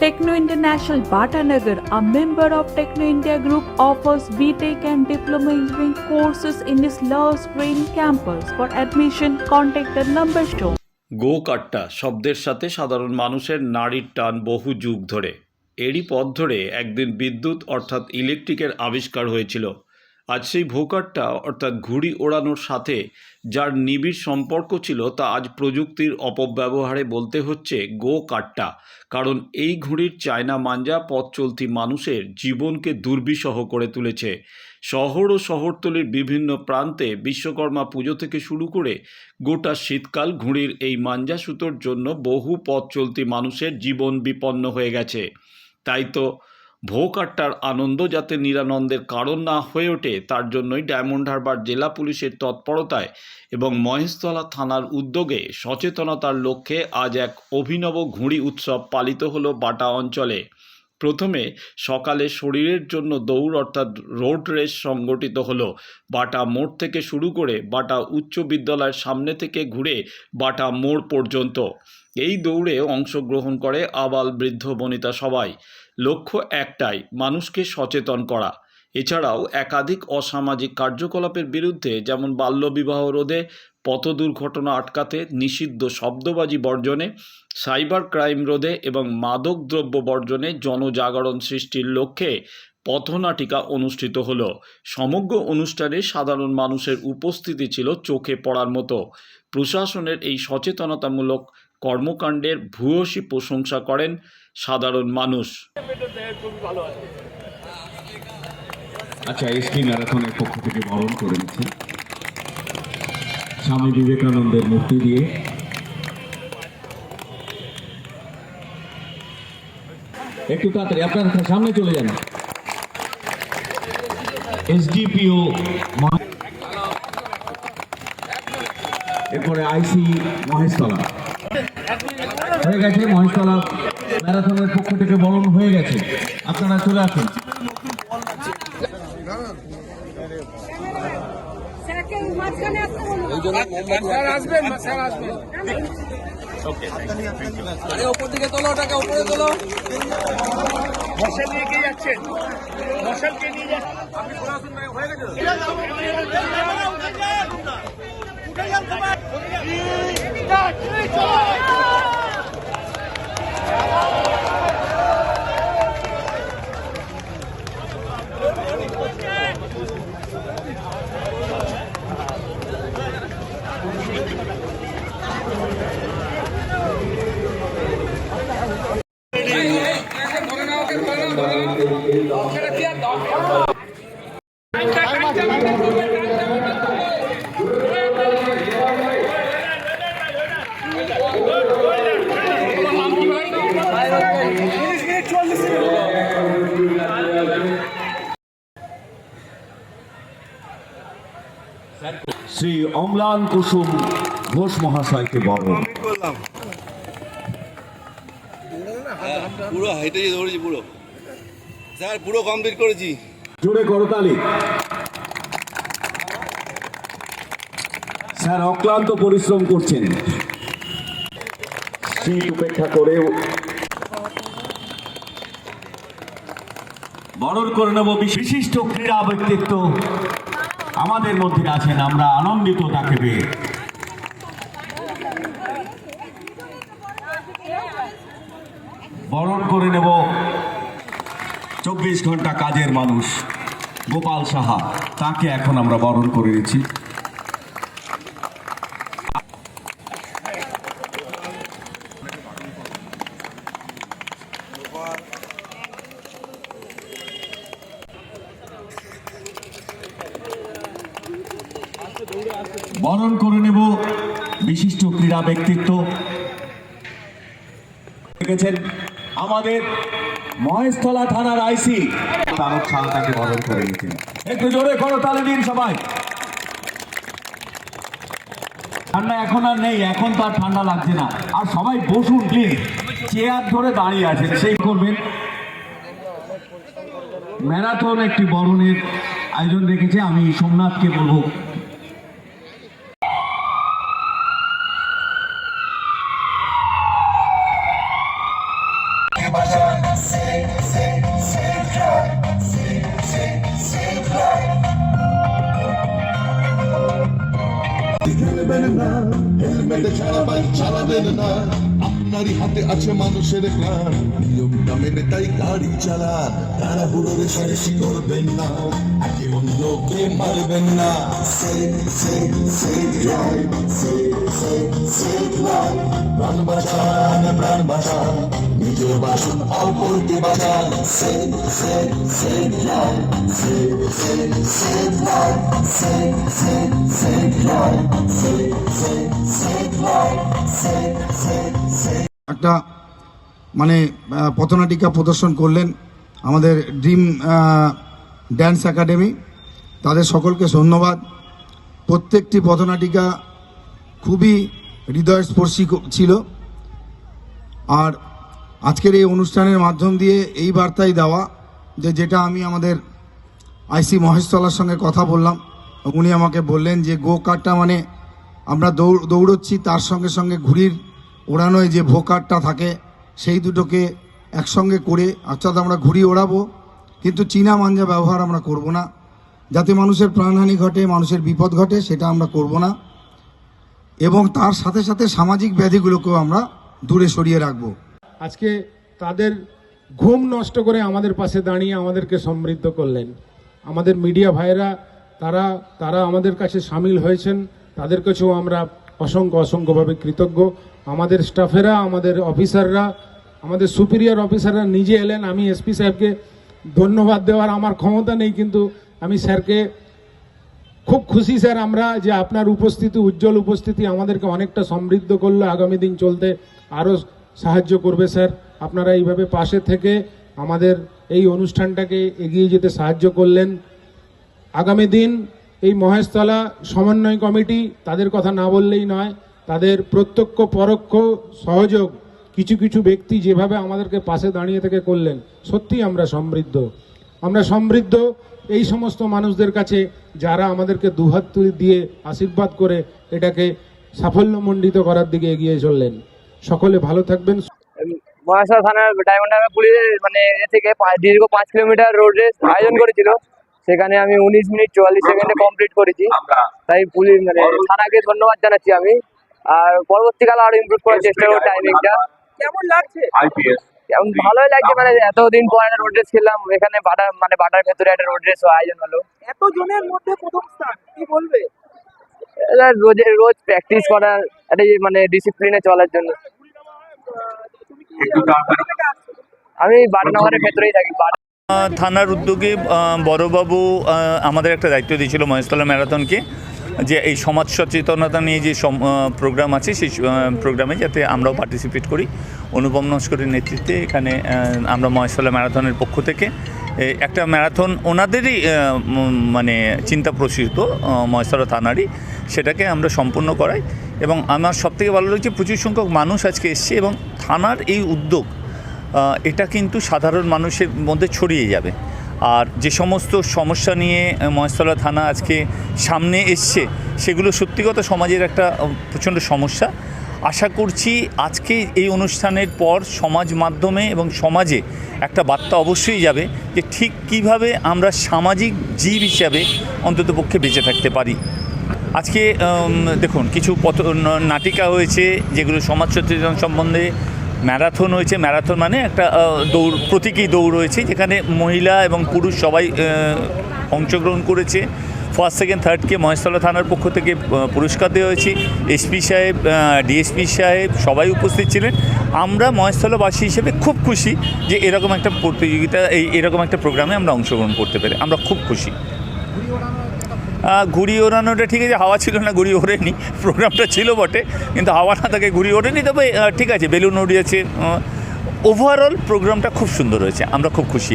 Techno International Bhatanagar, a member of Techno India Group, offers BTEC and Diploma Engineering courses in its Love Green campus. For admission, contact the number shown. গো কাট্টা শব্দের সাথে সাধারণ মানুষের নাড়ির টান বহু যুগ ধরে এরই পথ ধরে একদিন বিদ্যুৎ অর্থাৎ ইলেকট্রিকের আবিষ্কার হয়েছিল আজ সেই ভোকাট্টা অর্থাৎ ঘুড়ি ওড়ানোর সাথে যার নিবিড় সম্পর্ক ছিল তা আজ প্রযুক্তির অপব্যবহারে বলতে হচ্ছে গো কাট্টা কারণ এই ঘুড়ির চায়না মাঞ্জা পথ চলতি মানুষের জীবনকে দুর্বিষহ করে তুলেছে। শহর ও শহরতলির বিভিন্ন প্রান্তে বিশ্বকর্মা পুজো থেকে শুরু করে গোটা শীতকাল ঘুড়ির এই মাঞ্জা সুতোর জন্য বহু পথ চলতি মানুষের জীবন বিপন্ন হয়ে গেছে। তাই তো ভোকাট্টার আনন্দ যাতে নিরানন্দের কারণ না হয়ে ওঠে, তার জন্যই ডায়মন্ড হারবার জেলা পুলিশের তৎপরতায় এবং মহেশতলা থানার উদ্যোগে সচেতনতার লক্ষ্যে আজ এক অভিনব ঘুড়ি উৎসব পালিত হলো বাটা অঞ্চলে। প্রথমে সকালে শরীরের জন্য দৌড় অর্থাৎ রোড রেস সংগঠিত হলো। বাটা মোড় থেকে শুরু করে বাটা উচ্চ বিদ্যালয়ের সামনে থেকে ঘুরে বাটা মোড় পর্যন্ত। এই দৌড়ে অংশগ্রহণ করে আবাল বৃদ্ধ বনিতা সবাই। লক্ষ্য একটাই, মানুষকে সচেতন করা। এছাড়াও একাধিক অসামাজিক কার্যকলাপের বিরুদ্ধে, যেমন বাল্যবিবাহ রোধে, পথ দুর্ঘটনা আটকাতে, নিষিদ্ধ শব্দবাজি বর্জনে, সাইবার ক্রাইম রোধে এবং মাদক দ্রব্য বর্জনে জনজাগরণ সৃষ্টির লক্ষ্যে পথনাটিকা অনুষ্ঠিত হল। সমগ্র অনুষ্ঠানে সাধারণ মানুষের উপস্থিতি ছিল চোখে পড়ার মতো। প্রশাসনের এই সচেতনতামূলক কর্মকাণ্ডের ভূয়সী প্রশংসা করেন সাধারণ মানুষ। আচ্ছা এসটি ম্যারাথনের পক্ষ থেকে বরণ করে নিচ্ছে। স্বামী বিবেকানন্দের মূর্তি দিয়ে। একটু তাড়াতাড়ি, আপনার সামনে চলে যান। এসডিপিও এরপরে আইসি মহেশতলা। হয়ে গেছে, মহেশতলা ম্যারাথনের পক্ষ থেকে বরণ হয়ে গেছে। আপনারা চলে আসুন। বলুন মশাল নিয়ে কে যাচ্ছেন মশাল নিয়ে যাচ্ছেন আপনি হয়ে গেছে? 呀追 শ্রী অম্লান কুসুম ঘোষ মহাশয়কে বরণ। পুরো যেতে পেরেছি পুরো। স্যার পুরো কমপ্লিট করেছি। জোরে করতালি স্যার অক্লান্ত পরিশ্রম করছেন। সিট উপেক্ষা করে বরণ করে নেব বিশিষ্ট ক্রীড়া ব্যক্তিত্ব আমাদের মধ্যে আছেন, আমরা আনন্দিত তাকে পেয়ে। বরণ করে নেব চব্বিশ ঘণ্টা কাজের মানুষ, গোপাল সাহা, তাকে এখন আমরা বরণ করে নিচ্ছি বরণ করে নেব বিশিষ্ট ক্রীড়া ব্যক্তিত্ব দেখেছেন আমাদের মহেশতলা থানার আইসি। তারক তাকে বরণ করে নিতেন একটু জোরে করো তালে দিন সবাই। ঠান্ডা এখন আর নেই এখন তো আর ঠান্ডা লাগছে না। আর সবাই বসুন প্লিজ চেয়ার ধরে দাঁড়িয়ে আছেন সেই করবেন। ম্যারাথন একটি বরণের আয়োজন রেখেছে আমি সোমনাথকে বলব। বিপদে ছাড়া বাইক চালাবেন না। আপনারই হাতে আছে মানুষের প্রাণ। নিয়মটা মেনে তাই গাড়ি চালান। তাড়াহুড়ো রেশারেশি করবেন না। একে অন্যকে মারবেন না। safe drive. Safe, safe, safe life. প্রাণ বাঁচান প্রাণ বাঁচান। একটা মানে পথনাটিকা প্রদর্শন করলেন আমাদের ড্রিম ড্যান্স একাডেমি। তাদের সকলকে ধন্যবাদ। প্রত্যেকটি পথনাটিকা খুবই হৃদয়স্পর্শী ছিল। আর আজকের এই অনুষ্ঠানের মাধ্যম দিয়ে এই বার্তাই দেওয়া যে যেটা আমি আমাদের আইসি মহেশতলার সঙ্গে কথা বললাম, উনি আমাকে বললেন যে গো কারটা মানে আমরা দৌড়, দৌড়চ্ছি, তার সঙ্গে সঙ্গে ঘুড়ির ওড়ানোয় যে ভো ভোকারটা থাকে, সেই দুটোকে একসঙ্গে করে, অর্থাৎ আমরা ঘুড়ি ওড়াবো, কিন্তু চীনা মাঞ্জা ব্যবহার আমরা করব না। যাতে মানুষের প্রাণহানি ঘটে, মানুষের বিপদ ঘটে, সেটা আমরা করব না। এবং তার সাথে সাথে সামাজিক ব্যাধিগুলোকেও আমরা দূরে সরিয়ে রাখব। আজকে তাদের ঘুম নষ্ট করে আমাদের পাশে দাঁড়িয়ে আমাদেরকে সমৃদ্ধ করলেন। আমাদের মিডিয়া ভাইরা তারা তারা আমাদের কাছে সামিল হয়েছেন। তাদের কাছেও আমরা অসংখ্য, অসংখ্যভাবে কৃতজ্ঞ। আমাদের স্টাফেরা, আমাদের অফিসাররা, আমাদের সুপিরিয়র অফিসাররা নিজে এলেন। আমি এসপি সাহেবকে ধন্যবাদ দেওয়ার আমার ক্ষমতা নেই, কিন্তু আমি স্যারকে খুব খুশি স্যার আমরা যে আপনার উপস্থিতি, উজ্জ্বল উপস্থিতি আমাদেরকে অনেকটা সমৃদ্ধ করল। আগামী দিন চলতে আরও সাহায্য করবে, স্যার। আপনারা এইভাবে পাশে থেকে আমাদের এই অনুষ্ঠানটাকে এগিয়ে যেতে সাহায্য করলেন। আগামী দিন এই মহেশতলা সমন্বয় কমিটি তাদের কথা না বললেই নয়, তাদের প্রত্যক্ষ, পরোক্ষ সহযোগ কিছু কিছু ব্যক্তি যেভাবে আমাদেরকে পাশে দাঁড়িয়ে থেকে করলেন, সত্যি আমরা সমৃদ্ধ। আমরা সমৃদ্ধ এই সমস্ত মানুষদের কাছে যারা আমাদেরকে দুহাত দিয়ে আশীর্বাদ করে এটাকে সাফল্যমণ্ডিত করার দিকে এগিয়ে চললেন। সকলে ভালো থাকবেন। মহাশয় থানার ডায়মন্ড হারবার পুলিশের মানে এ থেকে দীর্ঘ পাঁচ কিলোমিটার রোড রেস আয়োজন করেছিল। সেখানে আমি উনিশ মিনিট চুয়াল্লিশ সেকেন্ডে কমপ্লিট করেছি। তাই পুলিশ মানে থানাকে ধন্যবাদ জানাচ্ছি আমি। আর পরবর্তীকালে আরও ইমপ্রুভ করার চেষ্টা করব টাইমিংটা কেমন লাগছে? এবং ভালোই লাগছে মানে এতদিন পর একটা রোড রেস খেললাম এখানে বাটার মানে বাটার ভেতরে একটা রোড রেস আয়োজন হলো। এত জনের মধ্যে প্রথম স্থান কি বলবে? এটা রোজ রোজ প্র্যাকটিস করার একটা ইয়ে মানে ডিসিপ্লিনে চলার জন্য। আমি বাটানগরের ভেতরেই থাকি। থানার উদ্যোগে বড়বাবু আমাদের একটা দায়িত্ব দিয়েছিল মহেশতলা ম্যারাথনকে যে এই সমাজ সচেতনতা নিয়ে যে প্রোগ্রাম আছে সেই প্রোগ্রামে যাতে আমরাও পার্টিসিপেট করি। অনুপম নস্করের নেতৃত্বে এখানে আমরা মহেশতলা ম্যারাথনের পক্ষ থেকে একটা ম্যারাথন ওনাদেরই মানে চিন্তা প্রসূত মহেশতলা থানারই। সেটাকে আমরা সম্পূর্ণ করাই এবং আমার সবথেকে ভালো লাগছে প্রচুর সংখ্যক মানুষ আজকে এসছে এবং থানার এই উদ্যোগ এটা কিন্তু সাধারণ মানুষের মধ্যে ছড়িয়ে যাবে। আর যে সমস্ত সমস্যা নিয়ে মহেশতলা থানা আজকে সামনে এসছে, সেগুলো সত্যি কথা সমাজের একটা প্রচণ্ড সমস্যা। আশা করছি আজকে এই অনুষ্ঠানের পর সমাজ মাধ্যমে এবং সমাজে একটা বার্তা অবশ্যই যাবে যে ঠিক কীভাবে আমরা সামাজিক জীব হিসাবে অন্ততপক্ষে বেঁচে থাকতে পারি। আজকে দেখুন, কিছু পথ নাটিকা হয়েছে যেগুলো সমাজ সচেতন সম্বন্ধে ম্যারাথন হয়েছে। ম্যারাথন মানে একটা দৌড়, প্রতীকী দৌড় হয়েছে যেখানে মহিলা এবং পুরুষ সবাই অংশগ্রহণ করেছে। ফার্স্ট, সেকেন্ড থার্ডকে মহেশতলা থানার পক্ষ থেকে পুরস্কার দেওয়া হয়েছে। এসপি সাহেব ডিএসপি সাহেব সবাই উপস্থিত ছিলেন। আমরা মহেশতলাবাসী হিসেবে খুব খুশি যে এরকম একটা প্রতিযোগিতা, এই এরকম একটা প্রোগ্রামে আমরা অংশগ্রহণ করতে পেরে। আমরা খুব খুশি। ঘুড়ি ওড়ানোটা ঠিক আছে, হাওয়া ছিল না, ঘুড়ি ওড়েনি, প্রোগ্রামটা ছিল বটে, কিন্তু হাওয়া না থাকে ঘুড়ি ওড়েনি, তবে ঠিক আছে, বেলুন উড়িয়েছে ওভারঅল প্রোগ্রামটা খুব সুন্দর হয়েছে, আমরা খুব খুশি,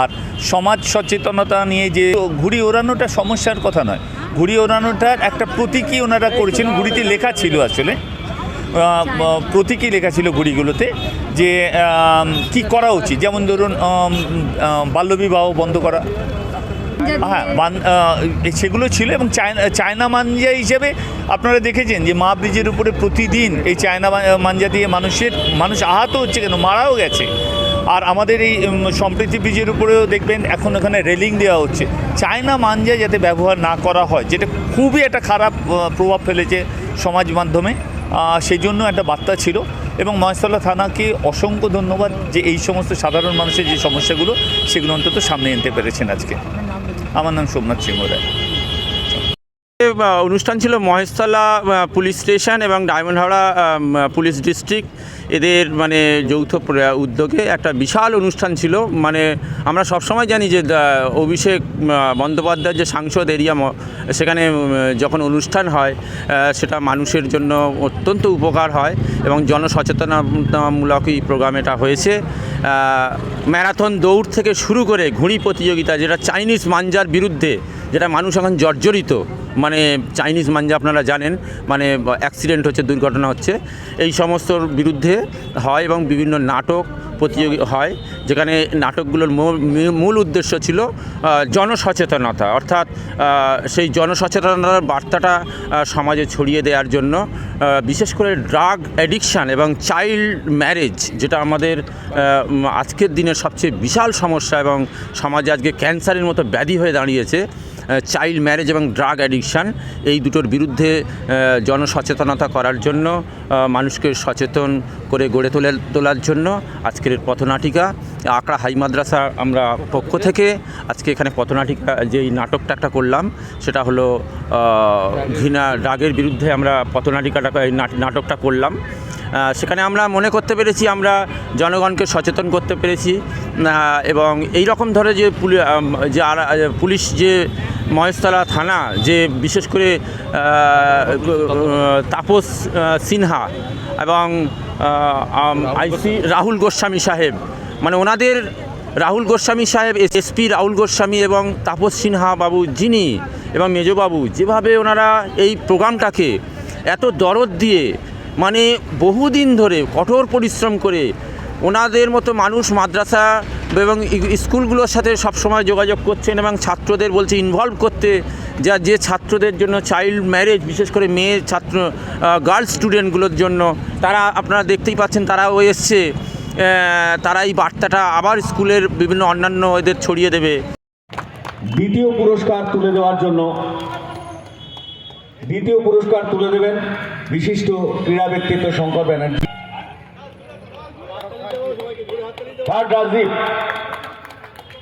আর সমাজ সচেতনতা নিয়ে যে ঘুড়ি ওড়ানোটা সমস্যার কথা নয়, ঘুড়ি ওড়ানোটার একটা প্রতীকী ওনারা করেছেন, ঘুড়িতে লেখা ছিল আসলে প্রতীকী লেখা ছিল ঘুড়িগুলোতে, যে কি করা উচিত, যেমন ধরুন বাল্যবিবাহ বন্ধ করা হ্যাঁ সেগুলো ছিল এবং চায়না চায়না মাঞ্জা হিসেবে আপনারা দেখেছেন যে মা ব্রিজের উপরে প্রতিদিন এই চায়না মাঞ্জা দিয়ে মানুষের মানুষ আহত হচ্ছে কেন? মারাও গেছে। আর আমাদের এই সম্প্রীতি ব্রিজের উপরেও দেখবেন এখন এখানে রেলিং দেওয়া হচ্ছে। চায়না মাঞ্জা যাতে ব্যবহার না করা হয় যেটা খুবই একটা খারাপ প্রভাব ফেলেছে সমাজ মাধ্যমে সেই জন্য একটা বার্তা ছিল। এবং মহেশতলা থানাকে অসংখ্য ধন্যবাদ যে এই সমস্ত সাধারণ মানুষের যে সমস্যাগুলো সেগুলো অন্তত সামনে আনতে পেরেছেন আজকে। আমার নাম সোমনাথ সিংহ রায় অনুষ্ঠান ছিল মহেশতলা পুলিশ স্টেশন এবং ডায়মন্ডহাওড়া পুলিশ ডিস্ট্রিক্ট। এদের মানে যৌথ উদ্যোগে একটা বিশাল অনুষ্ঠান ছিল। মানে আমরা সবসময় জানি যে অভিষেক বন্দ্যোপাধ্যায়ের যে সাংসদ এরিয়া সেখানে যখন অনুষ্ঠান হয় সেটা মানুষের জন্য অত্যন্ত উপকার হয় এবং জনসচেতনতামূলক এই প্রোগ্রাম এটা হয়েছে। ম্যারাথন দৌড় থেকে শুরু করে ঘুড়ি প্রতিযোগিতা, যেটা চাইনিজ মাঞ্জার বিরুদ্ধে, যেটা মানুষ এখন জর্জরিত। মানে চাইনিজ মাঞ্জা আপনারা জানেন মানে অ্যাক্সিডেন্ট হচ্ছে, দুর্ঘটনা হচ্ছে। এই সমস্তর বিরুদ্ধে হয় এবং বিভিন্ন নাটক, প্রতিযোগী হয়, যেখানে নাটকগুলোর মূল- উদ্দেশ্য ছিল জনসচেতনতা। অর্থাৎ সেই জনসচেতনতার বার্তাটা সমাজে ছড়িয়ে দেওয়ার জন্য বিশেষ করে ড্রাগ অ্যাডিকশান এবং চাইল্ড ম্যারেজ যেটা আমাদের আজকের দিনের সবচেয়ে বিশাল সমস্যা এবং সমাজে আজকে ক্যান্সারের মতো ব্যাধি হয়ে দাঁড়িয়েছে চাইল্ড ম্যারেজ এবং ড্রাগ অ্যাডিকশান, এই দুটোর বিরুদ্ধে জনসচেতনতা করার জন্য মানুষকে সচেতন করে গড়ে তোলে, তোলার জন্য আজকের পথনাটিকা, আকড়া হাই মাদ্রাসা আমরা পক্ষ থেকে আজকে এখানে পথনাটিকা, যে এই নাটকটা একটা করলাম, সেটা হলো ঘৃণা ড্রাগের বিরুদ্ধে আমরা পথনাটিকাটা নাটকটা করলাম। সেখানে আমরা মনে করতে পেরেছি, আমরা জনগণকে সচেতন করতে পেরেছি এবং এই রকম ধরে যে পুলি যে পুলিশ যে মহেশতলা থানা যে বিশেষ করে তাপস সিনহা এবং আইসি রাহুল গোস্বামী সাহেব। মানে ওনাদের রাহুল গোস্বামী সাহেব এসপি রাহুল গোস্বামী এবং তাপস সিনহা বাবু যিনি এবং মেজবাবু যেভাবে ওনারা এই প্রোগ্রামটাকে এত দরদ দিয়ে মানে বহুদিন ধরে কঠোর পরিশ্রম করে ওনাদের মতো মানুষ মাদ্রাসা এবং স্কুলগুলোর সাথে সবসময় যোগাযোগ করছেন এবং ছাত্রদের বলছে ইনভলভ করতে, যা, যে ছাত্রদের জন্য চাইল্ড ম্যারেজ বিশেষ করে মেয়ে ছাত্র গার্লস স্টুডেন্টগুলোর জন্য, তারা আপনারা দেখতেই পাচ্ছেন তারাও এসছে তারা এই বার্তাটা আবার স্কুলের বিভিন্ন অন্যান্য এদের ছড়িয়ে দেবে। দ্বিতীয় পুরস্কার তুলে দেওয়ার জন্য, দ্বিতীয় পুরস্কার তুলে দেবেন বিশিষ্ট ক্রীড়া ব্যক্তিত্ব শঙ্কর ব্যানার্জি। থার্ড রাজদীপ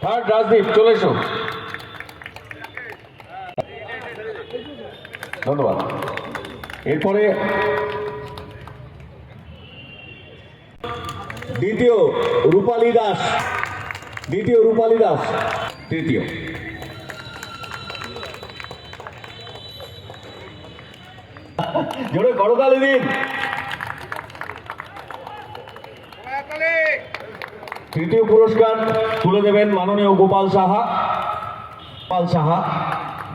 থার্ড রাজদীপ চলে এসো। ধন্যবাদ। এরপরে দ্বিতীয় রূপালী দাস। দ্বিতীয় রূপালী দাস, তৃতীয়। জোরে করতালি দিন। তৃতীয় পুরস্কার তুলে দেবেন মাননীয় গোপাল সাহা। গোপাল সাহা,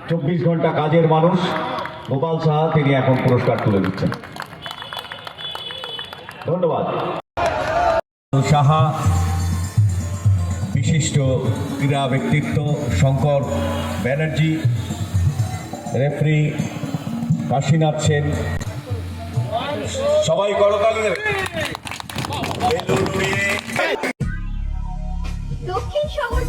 চব্বিশ ঘণ্টা কাজের মানুষ। গোপাল সাহা, তিনি এখন পুরস্কার তুলে দিচ্ছেন। ধন্যবাদ। সাহা, বিশিষ্ট ক্রীড়া ব্যক্তিত্ব, শঙ্কর ব্যানার্জি, রেফরি কাশীনাথ সেন। সবাই করতালি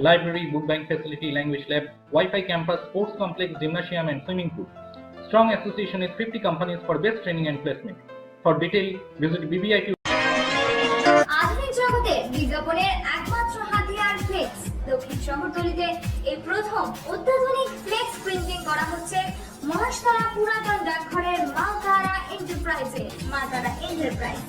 library, book bank facility, language lab, Wi-Fi campus, sports complex, gymnasium, and swimming pool. Strong association with 50 companies for best training and placement. For detail, visit BBIQ Maheshtala পুরাতন ডাকঘরের মা এন্টারপ্রাইজে মা এন্টারপ্রাইজ